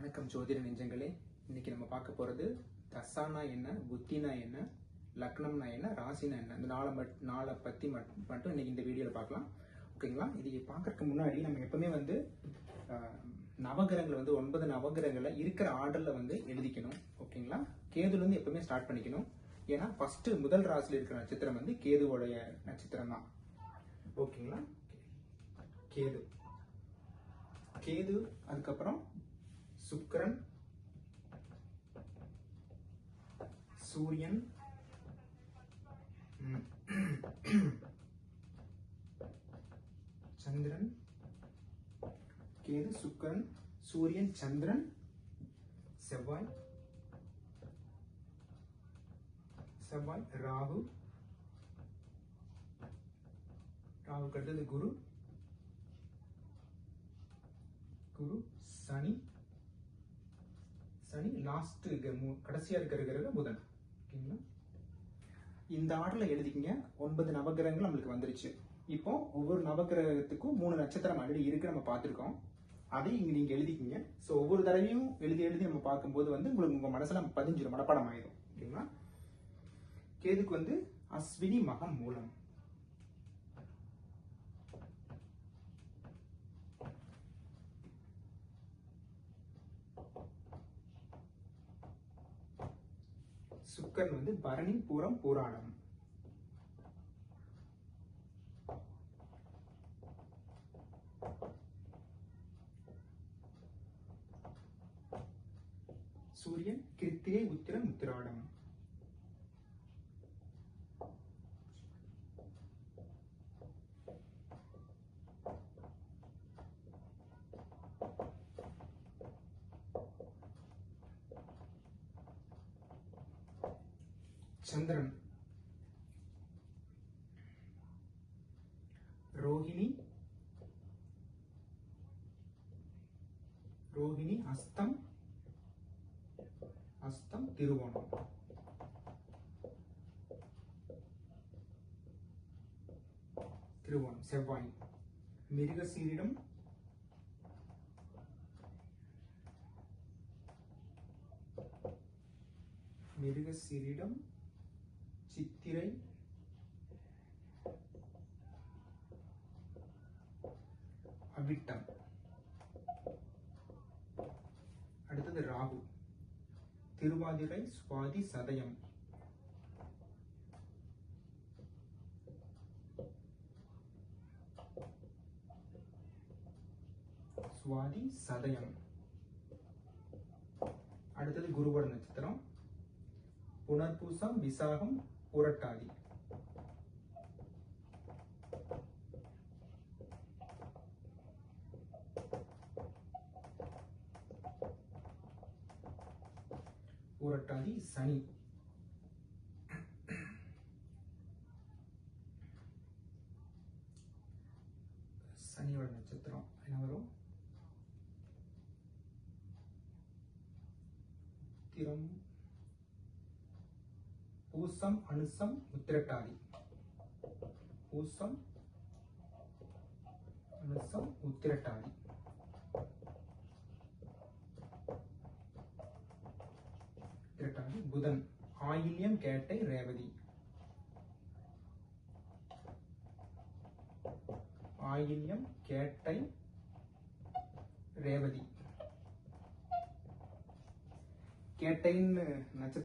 வணக்கம் ஜோதிட நெஞ்சங்களே. இன்னைக்கு நம்ம பார்க்க போகிறது தசானா என்ன புத்தினா என்ன லக்னம்னா என்ன ராசினா என்ன. இந்த நாளை மட் நாளை பற்றி மட்டும் மட்டும் இன்னைக்கு இந்த வீடியோவில் பார்க்கலாம். ஓகேங்களா? இது பார்க்கறதுக்கு முன்னாடி நம்ம எப்பவுமே வந்து ஆஹ், நவகிரகங்களை வந்து ஒன்பது நவகிரகங்களை இருக்கிற ஆர்டரில் வந்து எழுதிக்கணும். ஓகேங்களா? கேதுலேருந்து எப்பவுமே ஸ்டார்ட் பண்ணிக்கணும். ஏன்னா ஃபஸ்ட்டு முதல் ராசியில் இருக்கிற நட்சத்திரம் வந்து கேதுவோடைய நட்சத்திரம் தான். ஓகேங்களா? கேது. கேது. அதுக்கப்புறம் சுக்கரன் சூரியன் சந்திரன் கேது சுக்கரன் சூரியன் சந்திரன் செவ்வாய் செவ்வாய் ராகு ராகு கட்டது குரு குரு சனி சனி லாஸ்ட் கடைசியா இருக்கிற கிரகம் புதன். ஓகேங்களா? இந்த ஆர்டர்ல எழுதிக்கிங்க. ஒன்பது நவகிரகங்கள் நம்மளுக்கு வந்துருச்சு. இப்போ ஒவ்வொரு நவகிரகத்துக்கும் மூணு நட்சத்திரம் ஆல்ரெடி இருக்கு நம்ம பார்த்துருக்கோம். அதை இங்க நீங்க எழுதிக்கிங்க. ஸோ ஒவ்வொரு தடவையும் எழுதி எழுதி நம்ம பார்க்கும்போது வந்து உங்களுக்கு உங்க மனசுல பதிஞ்சிடும் மனப்பாடம் ஆயிடும் ஓகேங்களா? கேதுக்கு வந்து அஸ்வினி மகம் மூலம். சுக்கரன் வந்து பரணி பூரம் பூராடம் சூரியன் கிருத்திகை உத்திரம் உத்திராடம். சந்திரன் ரோஹிணி ரோஹிணி அஸ்தம் அஸ்தம் திருவோணம் திருவோணம் செவ்வாய் மிருகசீரிடம் மிருகசீரிடம் சித்திரை. அவிட்டம். அடுத்தது ராகு. திருவாதிரை சுவாதி சதயம். சுவாதி சதயம். அடுத்தது குருவர நட்சத்திரம். புனர்பூசம் விசாகம் புரட்டாதி புரட்டாதி சனி. சனியோட நட்சத்திரம். என்ன வரும்? திரம் பூசம் அனுசம் உத்திரட்டாதி. பூசம் அனுசம் உத்திரட்டாதி. உத்திரட்டாதி புதன். ஆயில்யம் கேட்டை ரேவதி. ஆயில்யம் கேட்டை ரேவதி. கேட்டைன்னு நட்சத்திரம்